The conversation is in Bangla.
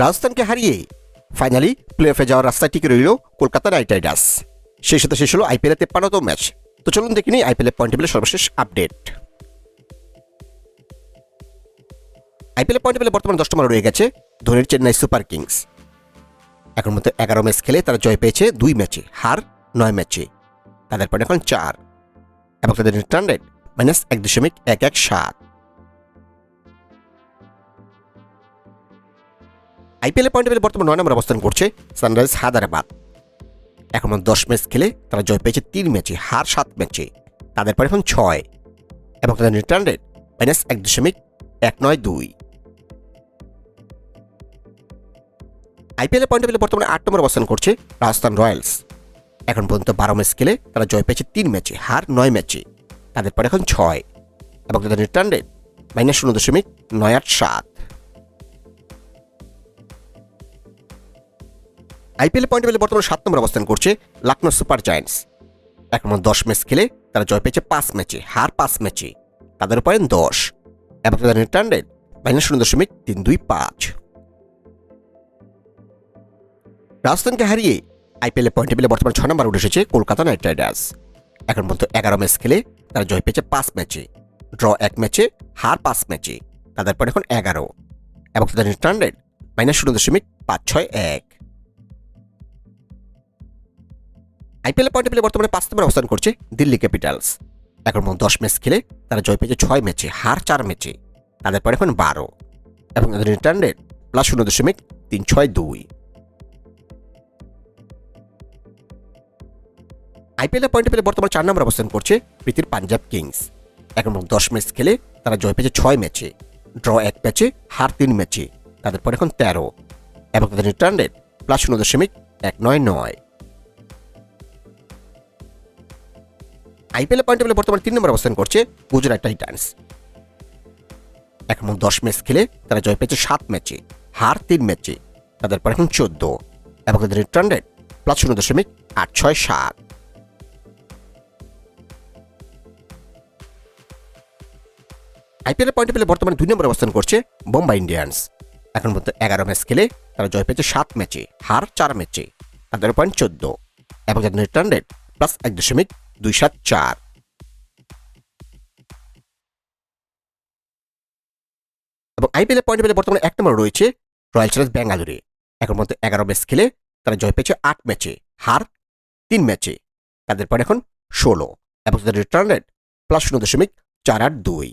রাজস্থানকে হারিয়ে ফাইনালি প্লে অফে যাওয়ার রাস্তায় টিকে রইল কলকাতা নাইট রাইডার্স। সেই সাথে শেষ হলো আইপিএলের তেপ্পান্নতম ম্যাচ। তো চলুন দেখিনি আইপিএলের পয়েন্ট টেবিলের সর্বশেষ আপডেট। আইপিএলের পয়েন্ট টেবিলে বর্তমানে দশ নম্বরে রয়ে গেছে ধোনির চেন্নাই সুপার কিংস। এখন মধ্যে এগারো ম্যাচ খেলে তারা জয় পেয়েছে দুই ম্যাচে, হার নয় ম্যাচে। তাদের পয়েন্ট এখন চার। এবং তাদের রিটার্ন রেট মাইনাস এক দশমিক এক এক সাত। আইপিএল পয়েন্ট টেবিলে বর্তমানে নয় নম্বর অবস্থান করছে সানরাইজ হায়দ্রাবাদ। এখন দশ ম্যাচ খেলে তারা জয় পেয়েছে তিন ম্যাচে, হার সাত ম্যাচে। তাদের পরে এখন ছয় এবং তাদের রিটার্ন রেট মাইনাস এক দশমিক এক নয় দুই। আইপিএল পয়েন্ট টেবিলে বর্তমানে আট নম্বর অবস্থান করছে রাজস্থান রয়্যালস। এখন পর্যন্ত বারো ম্যাচ খেলে তারা জয় পেয়েছে তিন ম্যাচে, হার নয় ম্যাচে। তাদের পরে এখন ছয় এবং তাদের রিটার্ন রেট মাইনাস শূন্য দশমিক নয় আট সাত। আইপিএল পয়েন্ট টেবিলে বর্তমানে সাত নম্বর অবস্থান করছে লখনৌ সুপার জায়ান্টস। এখন দশ ম্যাচ খেলে তারা জয় পেয়েছে পাঁচ ম্যাচে, হার পাঁচ ম্যাচে। তাদের পয়েন্ট দশ। এবং তাদের রিটার্ন রেট মাইনাস শূন্য দশমিক তিন দুই পাঁচ। রাজস্থানকে হারিয়ে আইপিএল পয়েন্ট টেবিলে বর্তমানে ছয় নম্বর উঠে এসেছে কলকাতা নাইট রাইডার্স। এখন পর্যন্ত এগারো ম্যাচ খেলে তারা জয় পেয়েছে পাঁচ ম্যাচে। ড্র এক ম্যাচে, হার পাঁচ ম্যাচে। তাদের পয়েন্ট এখন এগারো। এবং তাদের রিটার্ন রেট মাইনাস শূন্য দশমিক পাঁচ ছয় এক। আইপিএল পয়েন্ট টেবিলে বর্তমানে পাঁচ নম্বর অবস্থান করছে দিল্লি ক্যাপিটালস। এখন পর্যন্ত দশ ম্যাচ খেলে তারা জয় পেয়েছে ছয় ম্যাচে, হার চার ম্যাচে। তাদের পরে এখন বারো। এবং তাদের রিটার্ন রেট প্লাস শূন্য দশমিক তিন ছয় দুই। আইপিএল পয়েন্ট পেলে বর্তমানে চার নম্বর অবস্থান করছে প্রীতির পাঞ্জাব কিংস। এখন পর্যন্ত দশ ম্যাচ খেলে তারা জয় পেয়েছে ছয় ম্যাচে ড্র এক ম্যাচে, হার তিন ম্যাচে। তাদের পরে এখন তেরো। এবং তাদের রিটার্ন রেট প্লাস শূন্য দশমিক এক নয় নয়। আইপিএল পয়েন্ট টেবিলে বর্তমানে তিন নম্বর অবস্থান করছে গুজরাট টাইটান্স। এখন দশ ম্যাচ খেলে তারা জয় পেয়েছে সাত ম্যাচে হার তিন ম্যাচে তাদের পর এখন চোদ্দ। এবং তাদের রিটার্ন রেট প্লাস শূন্য দশমিক আট ছয় সাত। আইপিএল পয়েন্ট টেবিলে বর্তমানে দুই নম্বর অবস্থান করছে বোম্বাই ইন্ডিয়ান্স। এখন পর্যন্ত এগারো ম্যাচ খেলে তারা জয় পেয়েছে সাত ম্যাচে হার চার ম্যাচে তাদের পয়েন্ট চোদ্দ। এবং তাদের রিটার্ন রেট প্লাস এক দশমিক দুই সাত চার। এবং আইপিএল পয়েন্ট টেবিলে বর্তমানে এক নম্বর রয়েছে রয়্যাল চ্যালেঞ্জ ব্যাঙ্গালোরে। এখন মধ্যে এগারো ম্যাচ খেলে তারা জয় পেয়েছে আট ম্যাচে হার তিন ম্যাচে তাদের পয়েন্ট এখন ষোলো এবং তাদের রিটার্ন রেট প্লাস শূন্য দশমিক চার আট দুই।